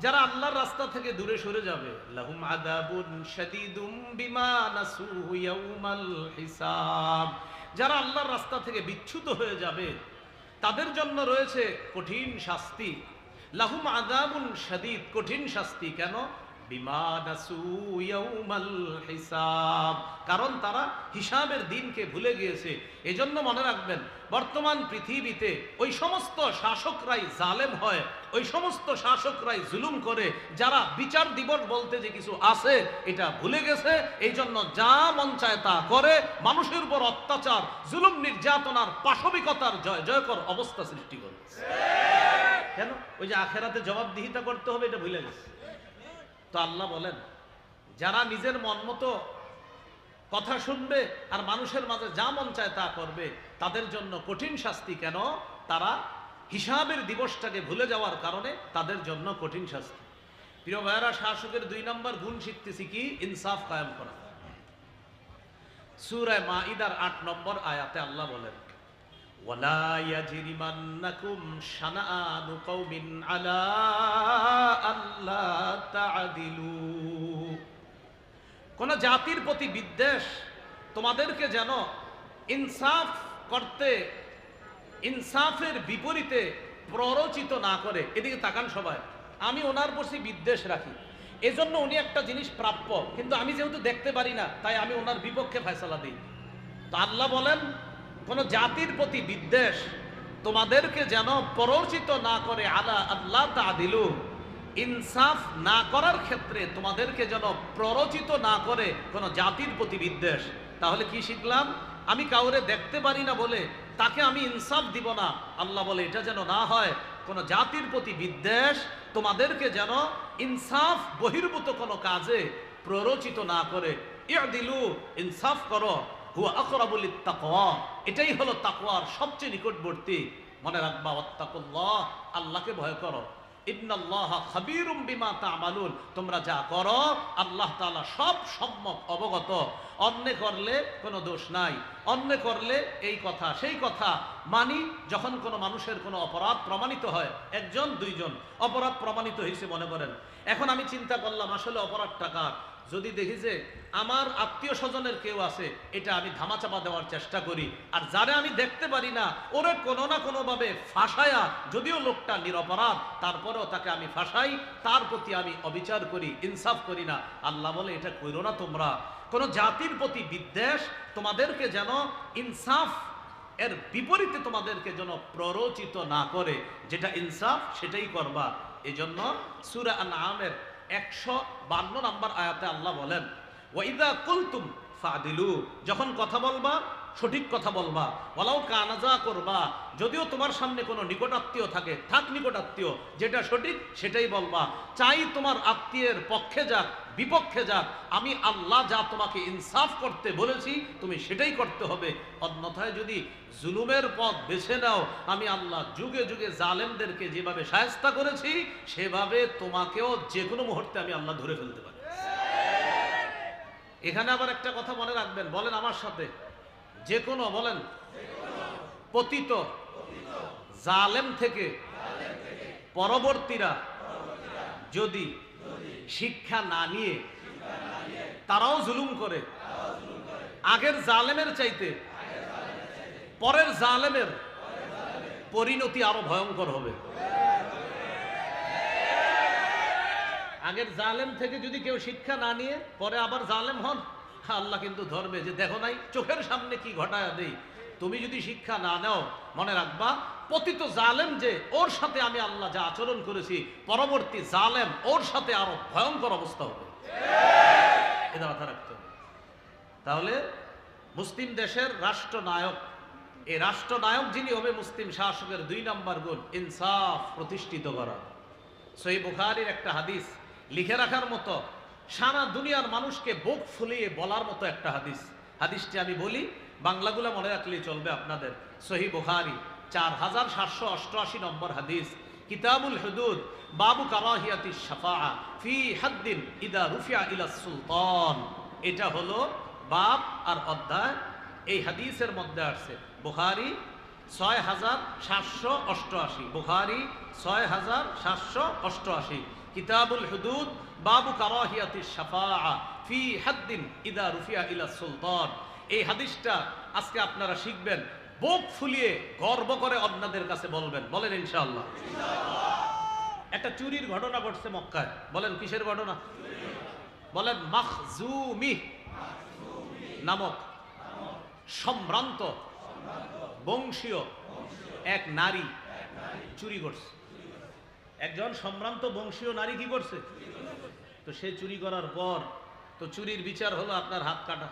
যারা আল্লাহর রাস্তা থেকে দূরে সরে যাবে যারা আল্লাহর রাস্তা থেকে বিচ্যুত হয়ে যাবে, তাদের জন্য রয়েছে কঠিন শাস্তি। লাহুম আদাবুন শাদীদ, কঠিন শাস্তি। কেন? কারণ তারা হিসাবের দিনকে ভুলে গিয়েছে। এজন্য মনে রাখবেন, বর্তমান পৃথিবীতে ওই সমস্ত শাসকরাই জালেম হয়, ওই সমস্ত শাসকরাই জুলুম করে, যারা বিচার দিবস বলতে যে কিছু আছে, এটা ভুলে গেছে। এই জন্য যা মন চায় তা করে। মানুষের উপর অত্যাচার, জুলুম নির্যাতনার পাশবিকতার জয়, জয়কর অবস্থা সৃষ্টি করে কেন? ওই যে আখেরাতে জবাবদিহিতা করতে হবে, এটা ভুলে গেছে। তো আল্লাহ বলেন যারা নিজের মন মতো কথা শুনবে আর মানুষের মাঝে যা মন চায় তা করবে তাদের জন্য কঠিন শাস্তি কেন তারা হিসাবের দিবসটাকে ভুলে যাওয়ার কারণে তাদের জন্য কঠিন শাস্তি প্রিয় ভাইয়েরা শাসকের দুই নম্বর গুণ শিখতেছি কি ইনসাফ কায়েম করা সুরায় মাইদার আট নম্বর আয়াতে আল্লাহ বলেন ولا يجرمنكم شنآن قوم على ألا কোন জাতির প্রতি বিদ্বেষ তোমাদেরকে যেন ইনসাফ করতে, ইনসাফের বিপরীতে প্ররোচিত না করে। এদিকে তাকান সবাই। আমি ওনার প্রতি বিদ্বেষ রাখি। এজন্য উনি একটা জিনিস প্রাপ্য। কিন্তু আমি যেহেতু দেখতে পারি না, তাই আমি ওনার বিপক্ষে ফেসলা দিই। তো আল্লাহ বলেন, কোন জাতির প্রতি বিদ্বেষ তোমাদেরকে যেন প্ররোচিত না করে, আলা আল্লাহ তা দিলুম ইনসাফ না করার ক্ষেত্রে তোমাদেরকে যেন প্ররোচিত না করে কোন জাতির প্রতি বিদ্বেষ, তাহলে কি শিখলাম? আমি কাউরে দেখতে পারি না বলে তাকে আমি ইনসাফ দিব না। আল্লাহ বলে, এটা যেন না হয়, কোন জাতির প্রতি বিদ্বেষ তোমাদেরকে যেন ইনসাফ বহির্ভূত কোনো কাজে প্ররোচিত না করে। দিলু ইনসাফ করো। হুয়া এটাই হলো তাকওয়ার সবচেয়ে নিকটবর্তী। মনে রাখবা, ওয়াত্তাকুল্লাহ, আল্লাহকে ভয় করো। তোমরা যা করো, আল্লাহ তালা সব সম্যক অবগত। অন্য করলে কোনো দোষ নাই। অন্য করলে এই কথা, সেই কথা মানি যখন কোনো মানুষের কোনো অপরাধ প্রমাণিত হয়, একজন, দুইজন, অপরাধ প্রমাণিত হয়েছে মনে করেন। এখন আমি চিন্তা করলাম, আসলে অপরাধ টাকার যদি দেখি যে আমার আত্মীয় স্বজনের কেউ আছে, এটা আমি ধামাচাপা দেওয়ার চেষ্টা করি। আর যারে আমি দেখতে পারি না, ওরে কোনো না কোনোভাবে ফাঁসায়া, যদিও লোকটা নিরপরাধ, তারপরেও তাকে আমি ফাঁসাই, তার প্রতি আমি অবিচার করি, ইনসাফ করি না। আল্লাহ বলে, এটা করো না তোমরা। কোন জাতির প্রতি বিদ্বেষ তোমাদেরকে যেন ইনসাফ এর বিপরীতে তোমাদেরকে যেন প্ররোচিত না করে। যেটা ইনসাফ, সেটাই করবা। এজন্য সুরা আন আমের একশো বান্ন নম্বর আয়াতে আল্লাহ বলেন ওয়াইদা কুলতুম ফাদিলু যখন কথা বলবা সঠিক কথা বলবা বলাও কানাজা করবা, যদিও তোমার সামনে কোনো নিকটাত্মীয় থাকে, থাক নিকটাত্মীয়, যেটা সঠিক সেটাই বলবা। চাই তোমার আত্মীয়ের পক্ষে যাক, বিপক্ষে যাক, আমি আল্লাহ যা তোমাকে ইনসাফ করতে বলেছি, তুমি সেটাই করতে হবে। অন্যথায় যদি জুলুমের পথ বেছে নাও, আমি আল্লাহ যুগে যুগে জালেমদেরকে যেভাবে সায়স্তা করেছি, সেভাবে তোমাকেও যে কোনো মুহূর্তে আমি আল্লাহ ধরে ফেলতে পারি। এখানে আবার একটা কথা মনে রাখবেন, বলেন আমার সাথে। যে কোনো, বলেন, পতিত, জালেম থেকে পরবর্তীরা যদি শিক্ষা না নিয়ে তারাও জুলুম করে, আগের জালেমের চাইতে পরের জালেমের পরিণতি আরও ভয়ঙ্কর হবে। আগের জালেম থেকে যদি কেউ শিক্ষা না নিয়ে, পরে আবার জালেম হন আল্লাহ কিন্তু ধরবে যে দেখো নাই, চোখের সামনে কি ঘটায় দেই। তুমি যদি শিক্ষা না নাও, মনে রাখবা, পতিত জালেম যে ওর সাথে আমি আল্লাহ যা আচরণ করেছি, পরবর্তী জালেম ওর সাথে আরও ভয়ঙ্কর অবস্থা হবে। এটা মাথা রাখতে তাহলে মুসলিম দেশের রাষ্ট্রনায়ক এই রাষ্ট্রনায়ক যিনি হবে মুসলিম শাসকের দুই নম্বর গুণ, ইনসাফ প্রতিষ্ঠিত করা। সই বুখারির একটা হাদিস লিখে রাখার মতো সারা দুনিয়ার মানুষকে বুক ফুলিয়ে বলার মতো একটা হাদিস। হাদিসটি আমি বলি, বাংলাগুলো মনে রাখলেই চলবে আপনাদের। সহি বুখারি, চার হাজার সাতশো অষ্টআশি নম্বর হাদিস। কিতাবুল হুদুদ, বাবু কারাহিয়াতি শাফা ফি হাদ্দিন ইদা রুফিয়া ইলা সুলতান। এটা হলো বাপ আর অধ্যায়। এই হাদিসের মধ্যে আসছে, বুখারি ছয় হাজার সাতশো অষ্টআশি। বুখারি ছয় হাজার সাতশো অষ্টআশি। কিতাবুল হুদুদ বাবু কারাহিয়াতি শাফা ফি হাদ্দিন ইদা রুফিয়া ইলা সুলতান। এই হাদিসটা আজকে আপনারা শিখবেন, বুক ফুলিয়ে গর্ব করে অন্যদের কাছে বলবেন। বলেন ইনশাআল্লাহ। একটা চুরির ঘটনা ঘটছে মক্কায়। বলেন, কিসের ঘটনা? বলেন, মাখজুমি নামক সম্ভ্রান্ত বংশীয় এক নারী চুরি করছে। একজন সম্ভ্রান্ত বংশীয় নারী কি করছে? তো সে চুরি করার পর, তো চুরির বিচার হলো আপনার হাত কাটা।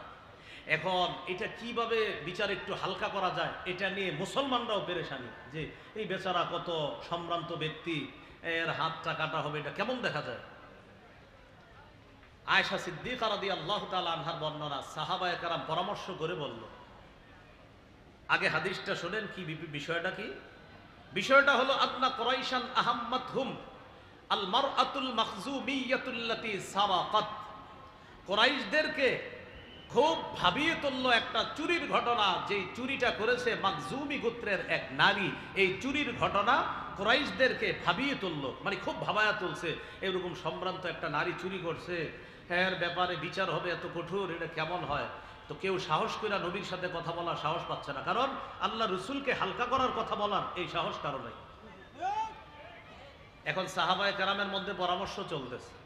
এখন এটা কীভাবে বিচার একটু হালকা করা যায়, এটা নিয়ে মুসলমানরাও পেরেশানি। যে এই বেচারা কত সম্ভ্রান্ত ব্যক্তি, এর হাতটা কাটা হবে, এটা কেমন দেখা যায়? আয়সা সিদ্দিকা রাদি আল্লাহ তালা আনহার বর্ণনা সাহাবায় কারাম পরামর্শ করে বলল, আগে হাদিসটা শোনেন কি বিষয়টা কি? বিষয়টা হলো আদনা কোরাইশান আহাম্মদ হুম আল সাবাকাত কোরাইশদেরকে খুব ভাবিয়ে তুললো একটা চুরির ঘটনা যে চুরিটা করেছে মাকজুমি গোত্রের এক নারী। এই চুরির ঘটনা কোরাইশদেরকে ভাবিয়ে তুললো মানে খুব ভাবায়া তুলছে। এরকম সম্ভ্রান্ত একটা নারী চুরি করছে। হ্যাঁ ব্যাপারে বিচার হবে এত কঠোর, এটা কেমন হয়? তো কেউ সাহস করে নবীর সাথে কথা বলার সাহস পাচ্ছে না। কারণ আল্লাহ রসুলকে হালকা করার কথা বলার এই সাহস কারণে এখন সাহাবায় কারামের মধ্যে পরামর্শ চলতেছে।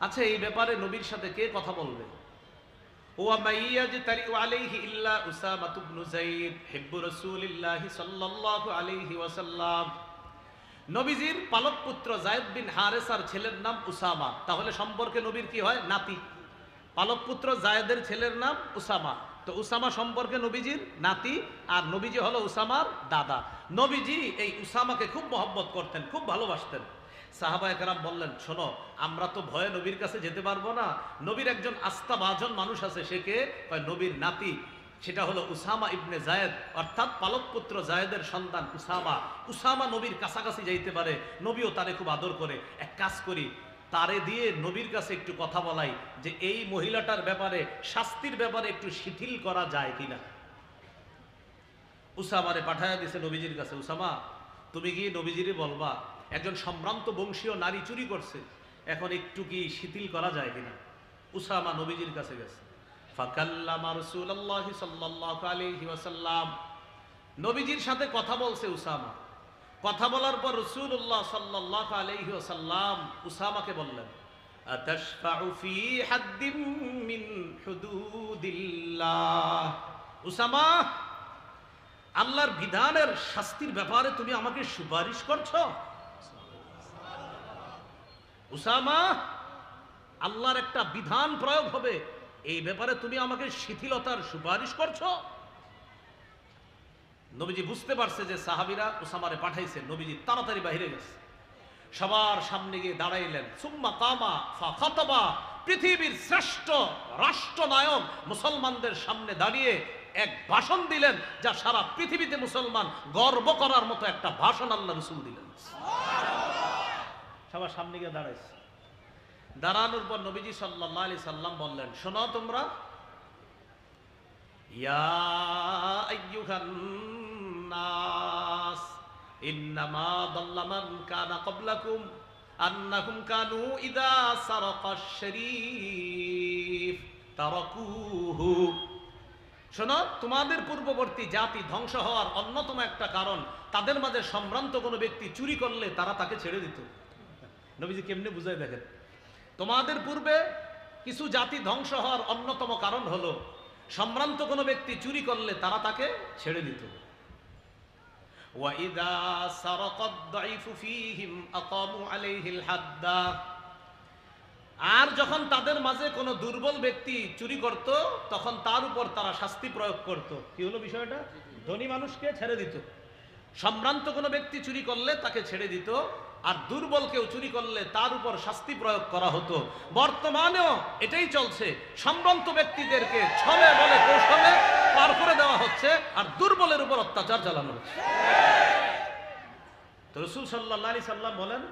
আচ্ছা এই ব্যাপারে নবীর সাথে কে কথা বলবে? নবীজির পালক পুত্র জায়েদ বিন হারেসার ছেলের নাম উসামা। তাহলে সম্পর্কে নবীর কি হয়? নাতি। পালক পুত্র জায়দের ছেলের নাম উসামা। তো উসামা সম্পর্কে নবীজির নাতি আর নবীজি হলো উসামার দাদা। নবীজি এই উসামাকে খুব মহব্বত করতেন, খুব ভালোবাসতেন। সাহাবায় কারাম বললেন, শোনো, আমরা তো ভয়ে নবীর কাছে যেতে পারব না। নবীর একজন আস্থা আস্থাভাজন মানুষ আছে, সে কে? নবীর নাতি। সেটা হলো উসামা ইবনে জায়েদ। অর্থাৎ পালক পুত্র জায়েদের সন্তান উসামা। উসামা নবীর কাছাকাছি যাইতে পারে। নবীও তারে খুব আদর করে। এক কাজ করি তারে দিয়ে নবীর কাছে একটু কথা বলাই যে এই মহিলাটার ব্যাপারে, শাস্তির ব্যাপারে একটু শিথিল করা যায় কিনা। উসামারে পাঠায় দিছে নবীজির কাছে, উসামা, তুমি কি নবীজিরে বলবা, একজন সম্ভ্রান্ত বংশীয় নারী চুরি করছে, এখন একটু কি শিথিল করা যায় কিনা? উসামা নবীজির কাছে গেছে। নবীজির সাথে কথা বলছে উসামা। কথা বলার পর রসুল্লাহ সাল্লাহ আলাইহি ওয়াসাল্লাম উসামাকে বললেন উসামা, আল্লাহর বিধানের শাস্তির ব্যাপারে তুমি আমাকে সুপারিশ করছ? উসামা, আল্লাহর একটা বিধান প্রয়োগ হবে, এই ব্যাপারে তুমি আমাকে শিথিলতার সুপারিশ করছ? নবীজি বুঝতে পারছে যে সাহাবিরা উসামারে পাঠাইছে, নবীজি তাড়াতাড়ি বাহিরে গেছে। সবার সামনে গিয়ে দাঁড়াইলেন। সুম্মা কামা ফা পৃথিবীর শ্রেষ্ঠ রাষ্ট্রনায়ক মুসলমানদের সামনে দাঁড়িয়ে এক ভাষণ দিলেন, যা সারা পৃথিবীতে মুসলমান গর্ব করার মতো একটা ভাষণ আল্লাহ রসুল দিলেন। সবার সামনে গিয়ে দাঁড়াইছে। দাঁড়ানোর পর নবীজি সাল্লাহ আলি সাল্লাম বললেন, শোনো তোমরা, ইয়া নাস ইন্নামা দাল্লা মান কানা ক্বাবলাকুম আন্নাহুম কানু ইদা সারাকা শরীফ তারাকুহু শোনো, তোমাদের পূর্ববর্তী জাতি ধ্বংস হওয়ার অন্যতম একটা কারণ, তাদের মাঝে সম্ভ্রান্ত কোনো ব্যক্তি চুরি করলে তারা তাকে ছেড়ে দিত। নবীজি কেমনে বুঝাই দেখেন? তোমাদের পূর্বে কিছু জাতি ধ্বংস হওয়ার অন্যতম কারণ হলো, সম্ভ্রান্ত কোনো ব্যক্তি চুরি করলে তারা তাকে ছেড়ে দিত। وَإِذَا سَرَقَ الضَّعِيفُ فِيهِمْ أَقَامُوا عَلَيْهِ الْحَدَّ আর যখন তাদের মাঝে কোনো দুর্বল ব্যক্তি চুরি করত তখন তার উপর তারা শাস্তি প্রয়োগ করত কি হলো বিষয়টা ধনী মানুষকে ছেড়ে দিত সম্ভ্রান্ত কোনো ব্যক্তি চুরি করলে তাকে ছেড়ে দিত আর দুর্বল কেউ চুরি করলে তার উপর শাস্তি প্রয়োগ করা হতো বর্তমানেও এটাই চলছে সম্ভ্রান্ত ব্যক্তিদেরকে ছলে বলে কৌশলে পার করে দেওয়া হচ্ছে আর দুর্বলের উপর অত্যাচার চালানো হচ্ছে। তো রসুল সাল্লাহ সাল্লাম বলেন,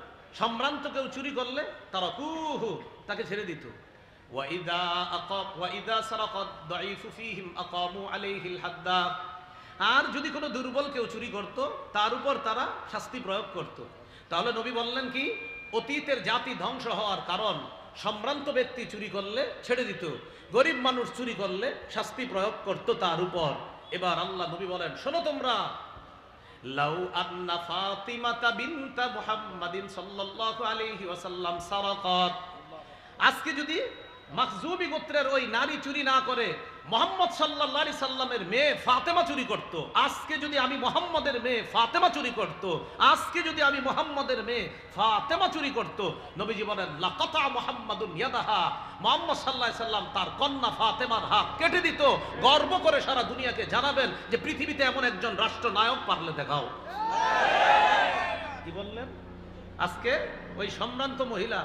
সম্ভ্রান্ত কেউ চুরি করলে তারা কুহু, তাকে ছেড়ে দিত। ওয়াইদা ওয়াইদা আর যদি কোনো দুর্বল কেউ চুরি করত, তার উপর তারা শাস্তি প্রয়োগ করত। তাহলে নবী বললেন কি, অতীতের জাতি ধ্বংস হওয়ার কারণ সম্ভ্রান্ত ব্যক্তি চুরি করলে ছেড়ে দিত, গরিব মানুষ চুরি করলে শাস্তি প্রয়োগ করত তার উপর। এবার আল্লাহ নবী বলেন, শোনো তোমরা, লাউ আন্না ফাতিমাতা বিনতা মুহাম্মাদিন সাল্লাল্লাহু আলাইহি ওয়াসাল্লাম সারাকাত। আজকে যদি মাখজুবি গোত্রের ওই নারী চুরি না করে মোহাম্মদ আলাইহি সাল্লামের মেয়ে ফাতেমা চুরি করত। আজকে যদি আমি মোহাম্মদের মেয়ে ফাতেমা চুরি করত, আজকে যদি আমি মোহাম্মদের মেয়ে ফাতেমা চুরি করত নবীজি বলেন লাকাতা মুহাম্মাদুন ইয়াদাহা, মোহাম্মদ আলাইহি সাল্লাম তার কন্যা ফাতেমার হাত কেটে দিত। গর্ব করে সারা দুনিয়াকে জানাবেন যে পৃথিবীতে এমন একজন রাষ্ট্রনায়ক পারলে দেখাও। কি বললেন? আজকে ওই সম্ভ্রান্ত মহিলা,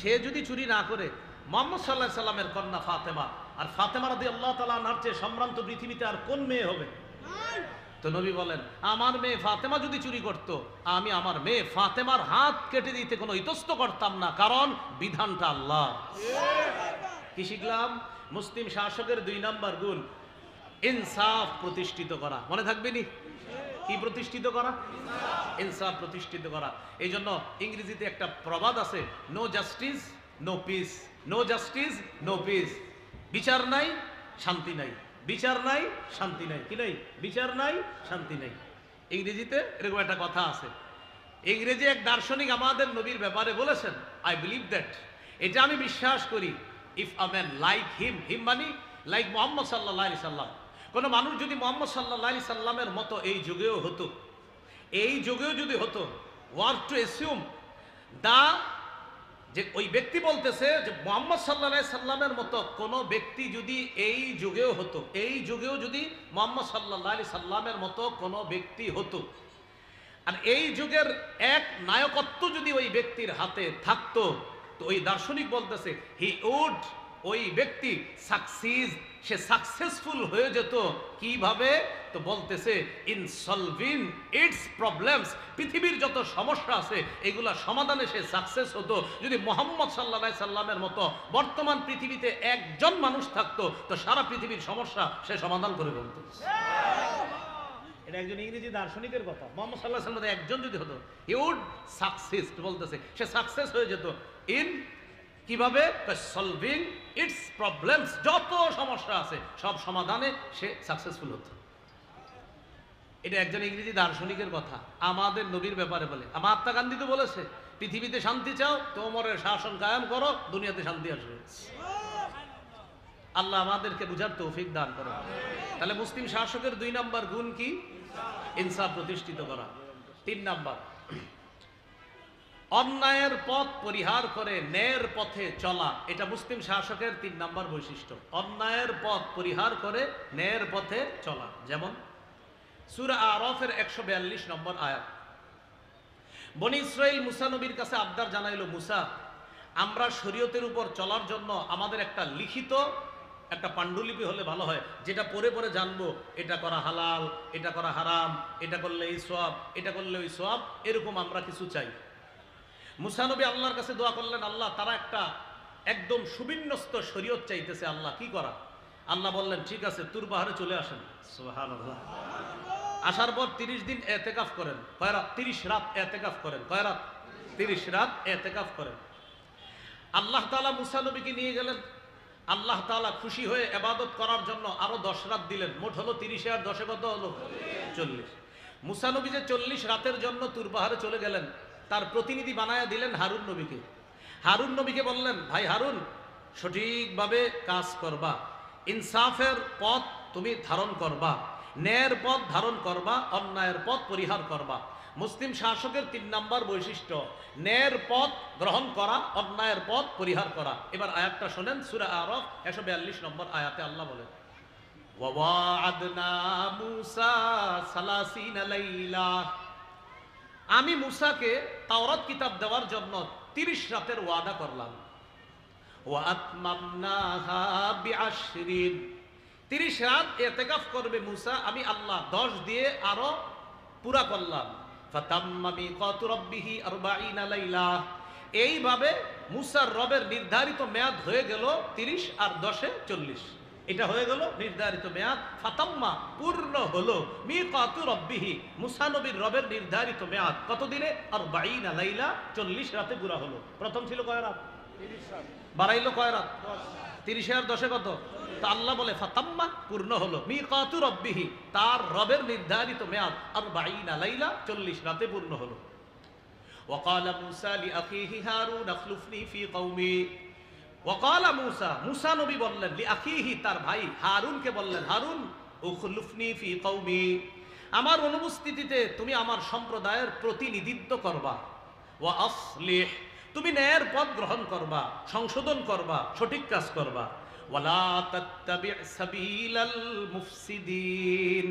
সে যদি চুরি না করে, মোহাম্মদ সাল্লাহ সাল্লামের কন্যা ফাতেমা আর ফাতেমা রাদি আল্লাহ তালা নার চেয়ে সম্ভ্রান্ত পৃথিবীতে আর কোন মেয়ে হবে? তো নবী বলেন, আমার মেয়ে ফাতেমা যদি চুরি করত, আমি আমার মেয়ে ফাতেমার হাত কেটে দিতে কোনো ইতস্ত করতাম না। কারণ বিধানটা আল্লাহ। কি শিখলাম? মুসলিম শাসকের দুই নাম্বার গুণ, ইনসাফ প্রতিষ্ঠিত করা। মনে থাকবে নি? কি প্রতিষ্ঠিত করা? ইনসাফ প্রতিষ্ঠিত করা। এই জন্য ইংরেজিতে একটা প্রবাদ আছে no justice no peace no justice no peace বিচার নাই, শান্তি নাই। বিচার নাই, শান্তি নাই। কি নাই? বিচার নাই, শান্তি নাই। ইংরেজিতে এরকম একটা কথা আছে। ইংরেজি এক দার্শনিক আমাদের নবীর ব্যাপারে বলেছেন আই বিলিভ দ্যাট এটা আমি বিশ্বাস করি। If a man like him him money like Muhammad সাল্লাহ আলি সাল্লাম। কোনো মানুষ যদি মোহাম্মদ সাল্লাহ আলি সাল্লামের মতো এই যুগেও হতো, এই যুগেও যদি হতো ওয়ার টু এসিউম দা যে ওই ব্যক্তি বলতেছে যে মোহাম্মদ সাল্লা সাল্লামের মতো কোনো ব্যক্তি যদি এই যুগেও হতো, এই যুগেও যদি মোহাম্মদ সাল্লাহ আলি সাল্লামের মতো কোনো ব্যক্তি হতো, আর এই যুগের এক নায়কত্ব যদি ওই ব্যক্তির হাতে থাকতো, তো ওই দার্শনিক বলতেছে হি উড ওই ব্যক্তি সাকসিস সে সাকসেসফুল হয়ে যেত কীভাবে? তো বলতেছে ইন সলভিং ইটস প্রবলেমস পৃথিবীর যত সমস্যা আছে এগুলা সমাধানে সে সাকসেস হতো। যদি মোহাম্মদ সাল্লাহ সাল্লামের মতো বর্তমান পৃথিবীতে একজন মানুষ থাকতো তো সারা পৃথিবীর সমস্যা সে সমাধান করে বলতো এটা একজন ইংরেজি দার্শনিকের কথা। মোহাম্মদ সাল্লাহ একজন যদি হতো ইউড সাকসেস বলতেছে সে সাকসেস হয়ে যেত। ইন কীভাবে? সলভিং ইটস প্রবলেমস যত সমস্যা আছে, সব সমাধানে সে সাকসেসফুল হতো এটা একজন ইংরেজি দার্শনিকের কথা। আমাদের নবীর ব্যাপারে বলে। মহাত্মা গান্ধী তো বলেছে, পৃথিবীতে শান্তি চাও তোমরের শাসন কায়েম করো, দুনিয়াতে শান্তি আসবে। আল্লাহ আমাদেরকে বুঝার তৌফিক দান করো। তাহলে মুসলিম শাসকের দুই নাম্বার গুণ কি? ইনসাফ প্রতিষ্ঠিত করা। তিন নাম্বার অন্যায়ের পথ পরিহার করে ন্যায়ের পথে চলা, এটা মুসলিম শাসকের তিন নাম্বার বৈশিষ্ট্য। অন্যায়ের পথ পরিহার করে ন্যায়ের পথে চলা। যেমন, সুরা আরফের একশো বিয়াল্লিশ নম্বর আয়াত। বনি ইসরাইল মুসা নবীর কাছে আবদার জানাইলো, মুসা, আমরা শরীয়তের উপর চলার জন্য আমাদের একটা লিখিত একটা পাণ্ডুলিপি হলে ভালো হয়। যেটা পরে পরে জানব, এটা করা হালাল, এটা করা হারাম, এটা করলে এই সব এটা করলে ওই সব এরকম আমরা কিছু চাই। মুসানবী আল্লাহর কাছে দোয়া করলেন, আল্লাহ, তারা একটা একদম সুবিন্যস্ত শরীয়ত চাইতেছে, আল্লাহ, কি করা? আল্লাহ বললেন, ঠিক আছে, তুর পাহাড়ে চলে আসেন। আসার পর তিরিশ দিন এতেকাফ করেন, কয় রাত? তিরিশ রাত এতেকাফ করেন, কয় রাত? তিরিশ রাত এতেকাফ করেন। আল্লাহ তালা মুসানবীকে নিয়ে গেলেন। আল্লাহ তালা খুশি হয়ে এবাদত করার জন্য আরও দশ রাত দিলেন। মোট হলো তিরিশে আর দশে কত হলো? চল্লিশ। মুসানবী যে চল্লিশ রাতের জন্য তুর পাহাড়ে চলে গেলেন তার প্রতিনিধি বানায়া দিলেন হারুন নবীকে। হারুন নবীকে বললেন, ভাই হারুন, সঠিকভাবে কাজ করবা। ইনসাফের পথ তুমি ধারণ করবা। ন্যায়ের পথ ধারণ করবা, অন্যায়ের পথ পরিহার করবা। মুসলিম শাসকের তিন নাম্বার বৈশিষ্ট্য, ন্যায়ের পথ গ্রহণ করা, অন্যায়ের পথ পরিহার করা। এবার আয়াতটা শোনেন, সুরা আরফ, একশো বিয়াল্লিশ নম্বর আয়াতে আল্লাহ বলেন ওয়াদনা মুসা সালাসিন লাইলা। আমি মুসাকে তাওরাত কিতাব দেওয়ার জন্য তিরিশ রাতের ওয়াদা করলাম। তিরিশ রাত এতেকাফ করবে মুসা, আমি আল্লাহ, দশ দিয়ে আরও পুরা করলাম। এইভাবে মুসার রবের নির্ধারিত মেয়াদ হয়ে গেল তিরিশ আর দশে চল্লিশ। এটা হয়ে গেল নির্ধারিত মেয়াদ ফাতাম্মা পূর্ণ হলো মি কাতু রব্বিহি মুসা নবীর রবের নির্ধারিত মেয়াদ কতদিনে আর বাইনা লাইলা চল্লিশ রাতে পুরা হলো প্রথম ছিল কয় রাত বাড়াইলো কয় রাত তিরিশে আর দশে কত তা আল্লাহ বলে ফাতাম্মা পূর্ণ হলো মি কাতু রব্বিহি তার রবের নির্ধারিত মেয়াদ আর বাইনা লাইলা চল্লিশ রাতে পূর্ণ হলো وقال موسى لأخيه هارون اخلفني في قومي ওকালা মুসা মুসা নবী বললেন আখিহি তার ভাই হারুনকে বললেন, হারুন, উখলুফনি ফি কৌমি আমার অনুপস্থিতিতে তুমি আমার সম্প্রদায়ের প্রতিনিধিত্ব করবা। ও আসলিহ, তুমি ন্যায়ের পথ গ্রহণ করবা, সংশোধন করবা, সঠিক কাজ করবা। ওয়ালা তাত্তাবি সাবিলাল মুফসিদিন।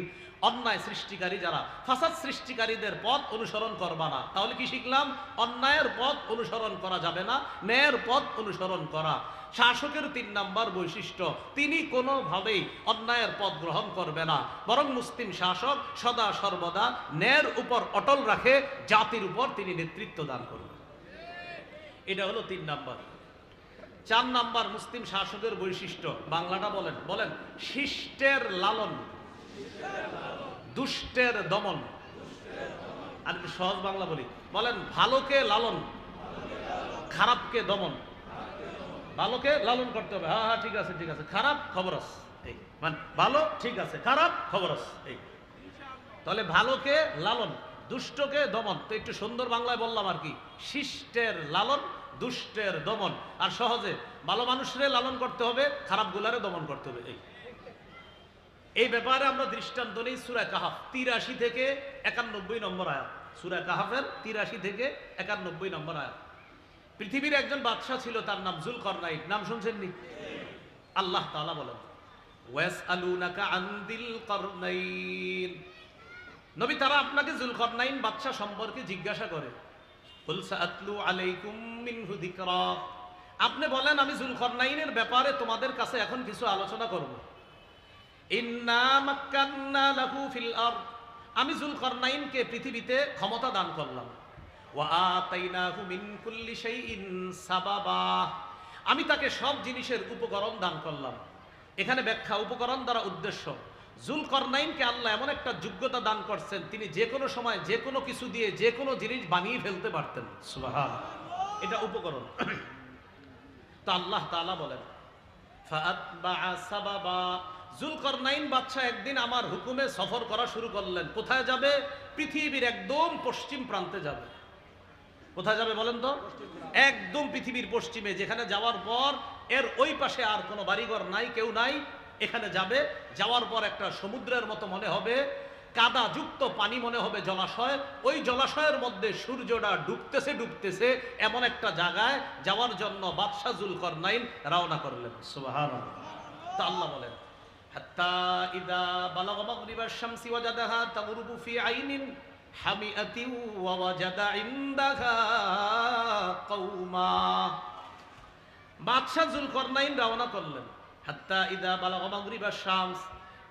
অন্যায় সৃষ্টিকারী যারা, ফাসাদ সৃষ্টিকারীদের পথ অনুসরণ করবা না। তাহলে কি শিখলাম? অন্যায়ের পথ অনুসরণ করা যাবে না, ন্যায়ের পথ অনুসরণ করা। শাসকের তিন নাম্বার বৈশিষ্ট্য, তিনি কোনোভাবেই অন্যায়ের পথ গ্রহণ করবে না। বরং মুসলিম শাসক সদা সর্বদা ন্যায়ের উপর অটল রাখে, জাতির উপর তিনি নেতৃত্ব দান করবেন এটা হলো তিন নাম্বার। চার নাম্বার মুসলিম শাসকের বৈশিষ্ট্য, বাংলাটা বলেন বলেন, শিষ্টের লালন। দুষ্টের দমন। আর একটু সহজ বাংলা বলি। বলেন, ভালোকে লালন, খারাপকে দমন। ভালোকে লালন করতে হবে। হ্যাঁ হ্যাঁ ঠিক আছে ঠিক আছে। খারাপ খবর এই মানে ভালো, ঠিক আছে। খারাপ খবর এই। তাহলে ভালোকে লালন, দুষ্টকে দমন। তো একটু সুন্দর বাংলায় বললাম আর কি। শিষ্টের লালন, দুষ্টের দমন। আর সহজে ভালো মানুষরে লালন করতে হবে খারাপ গুলারে দমন করতে হবে। এই। এই ব্যাপারে আমরা দৃষ্টান্ত নেই সুরা কাহাফ। তিরাশি থেকে একানব্বই নম্বর আয়াত। সুরা কাহাফের তিরাশি থেকে একানব্বই নম্বর আয়াত। পৃথিবীর একজন বাদশাহ ছিল, তার নাম জুল করনাইট নাম শুনছেন নি আল্লাহ তাআলা বলেন করনাইন। নবী, তারা আপনাকে জুলকরনাইন বাদশাহ সম্পর্কে জিজ্ঞাসা করে আপনি বলেন, আমি জুলকরনাইনের ব্যাপারে তোমাদের কাছে এখন কিছু আলোচনা করব। আমি জুল জুলকরনাইনকে পৃথিবীতে ক্ষমতা দান করলাম। আমি তাকে সব জিনিসের উপকরণ দান করলাম। এখানে ব্যাখ্যা, উপকরণ দ্বারা উদ্দেশ্য। জুলকরনাইনকে আল্লাহ এমন একটা যোগ্যতা দান করছেন, তিনি যে কোনো সময়, যে কোনো কিছু দিয়ে, যে কোনো জিনিস বানিয়ে ফেলতে পারতেন। এটা উপকরণ। তা আল্লাহ তাআলা বলেন জুলকরনাইন বাদশাহ একদিন আমার হুকুমে সফর করা শুরু করলেন। কোথায় যাবে? পৃথিবীর একদম পশ্চিম প্রান্তে যাবে। কোথায় যাবে বলেন তো? একদম পৃথিবীর পশ্চিমে, যেখানে যাওয়ার পর এর ওই পাশে আর কোনো বাড়িঘর নাই, কেউ নাই, এখানে যাবে। যাওয়ার পর একটা সমুদ্রের মতো মনে হবে, কাদা যুক্ত পানি মনে হবে জলাশয়। ওই জলাশয়ের মধ্যে সূর্যটা ডুবতেছে ডুবতেছে এমন একটা জায়গায় যাওয়ার জন্য বাদশাহ জুলকরনাইন রওনা করলেন। সুবহানাল্লাহ। তা আল্লাহ বলেন। শামসি ওয়াজাদাহা তাগরুবু ফি আইনিন হামিআতিন ওয়া ওয়াজাদা ইনদাহা কওমা। বাদশাহ জুলকরনাইন রওনা করলেন।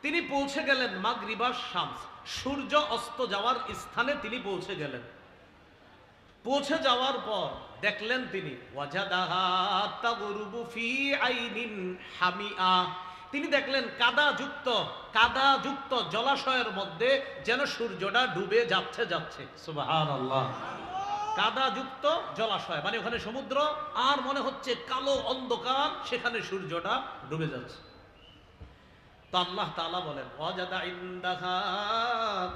তিনি পৌঁছে গেলেন মাগরিবাশ শামস। সূর্য অস্ত যাওয়ার স্থানে তিনি পৌঁছে গেলেন। পৌঁছে যাওয়ার পর দেখলেন তিনি, ওয়াজাদাহা তাগরুবু ফি আইনিন হামিআ। তিনি দেখলেন কাদা যুক্ত কাদা যুক্ত জলাশয়ের মধ্যে যেন সূর্যটা ডুবে যাচ্ছে যাচ্ছে। সুবহানাল্লাহ। কাদা যুক্ত জলাশয় মানে ওখানে সমুদ্র, আর মনে হচ্ছে কালো অন্ধকার, সেখানে সূর্যটা ডুবে যাচ্ছে। আল্লাহ তাআলা বলেন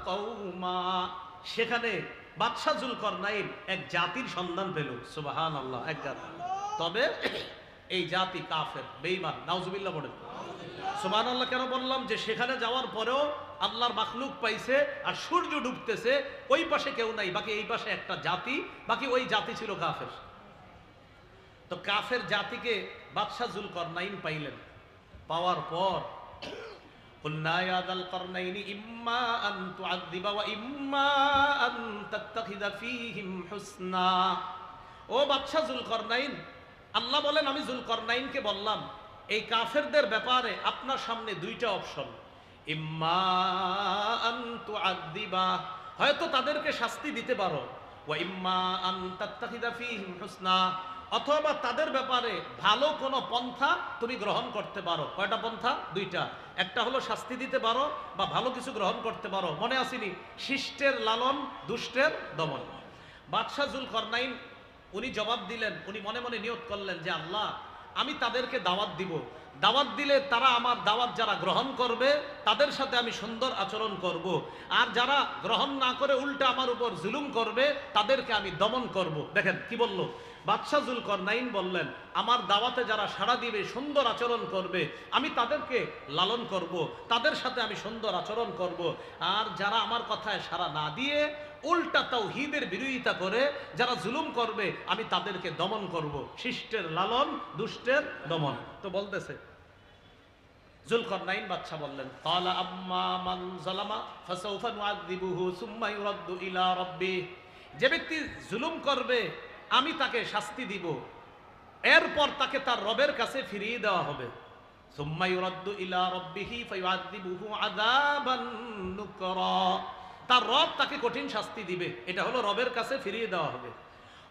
কওমা। সেখানে বাদশাহ জুলকরনাইন এক জাতির সন্ধান পেল। সুবহানাল্লাহ, এক জাতি। তবে এই জাতি কাফের বেইমান নাউজুবিল্লাহ বলেন। সোমান আল্লাহ কেন বললাম যে সেখানে যাওয়ার পরেও আল্লাহর মাখলুক পাইছে আর সূর্য ডুবতেছে, ওই পাশে কেউ নাই, বাকি এই পাশে একটা জাতি, বাকি ওই জাতি ছিল কাফের। তো কাফের জাতিকে বাদশাহ জুল করনাইন পাইলেন। পাওয়ার পর ইম্মা আন ও আল্লাহ বলেন, আমি জুলকরনাইনকে বললাম এই কাফেরদের ব্যাপারে আপনার সামনে দুইটা অপশন। ইম্মা তুআদ্দিবা হয়তো তাদেরকে শাস্তি দিতে পারো। ওয়া ইম্মা হুসনা, অথবা তাদের ব্যাপারে ভালো কোনো পন্থা তুমি গ্রহণ করতে পারো। কয়টা পন্থা? দুইটা। একটা হলো শাস্তি দিতে পারো বা ভালো কিছু গ্রহণ করতে পারো। মনে আসেনি? শিষ্টের লালন, দুষ্টের দমন। বাদশাহ জুল করনাইন উনি জবাব দিলেন, উনি মনে মনে নিয়োগ করলেন যে আল্লাহ আমি তাদেরকে দাওয়াত দিব। দাওয়াত দিলে তারা আমার দাওয়াত যারা গ্রহণ করবে, তাদের সাথে আমি সুন্দর আচরণ করব। আর যারা গ্রহণ না করে উল্টা আমার উপর জুলুম করবে, তাদেরকে আমি দমন করব। দেখেন কি বলল? বাদশাহ করনাইন বললেন, আমার দাওয়াতে যারা সাড়া দিবে, সুন্দর আচরণ করবে, আমি তাদেরকে লালন করব। তাদের সাথে আমি সুন্দর আচরণ করব। আর যারা আমার কথায় সাড়া না দিয়ে উল্টা তাওহীদের বিরোধিতা করে যারা জুলুম করবে, আমি তাদেরকে দমন করব। শিষ্টের লালন, দুষ্টের দমন। তো বলতেছে জুলকরনাইন বললেন আম্মা মান নুআযিবুহু সুম্মা ইউরাদ্দু ইলা রাব্বি। যে ব্যক্তি জুলুম করবে, আমি তাকে শাস্তি দিব। এরপর তাকে তার রবের কাছে ফিরিয়ে দেওয়া হবে। সুম্মা ইউরাদ্দু ইলা রাব্বিহি ফায়ুআযিবুহু আযাবান নুকরা। তার রব তাকে কঠিন শাস্তি দিবে। এটা হলো রবের কাছে ফিরিয়ে দেওয়া হবে।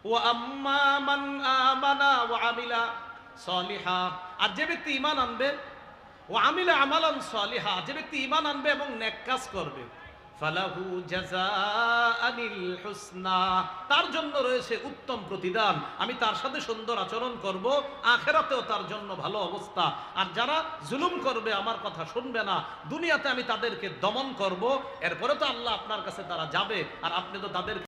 ও আম্মা মান আমানা আমিলা সলিহা। আর যে ব্যক্তি ইমান আনবে ও আমিলা আমালান সালিহা, যে ব্যক্তি ইমান আনবে এবং নেককাজ করবে ফালাহু হুসনা। তার জন্য রয়েছে উত্তম প্রতিদান। আমি তার সাথে সুন্দর আচরণ করব, আখেরাতেও তার জন্য ভালো অবস্থা। আর যারা জুলুম করবে, আমার কথা শুনবে না। দুনিয়াতে আমি তাদেরকে দমন করব, এরপরে তো আল্লাহ আপনার কাছে তারা যাবে। আর আপনি তো তাদের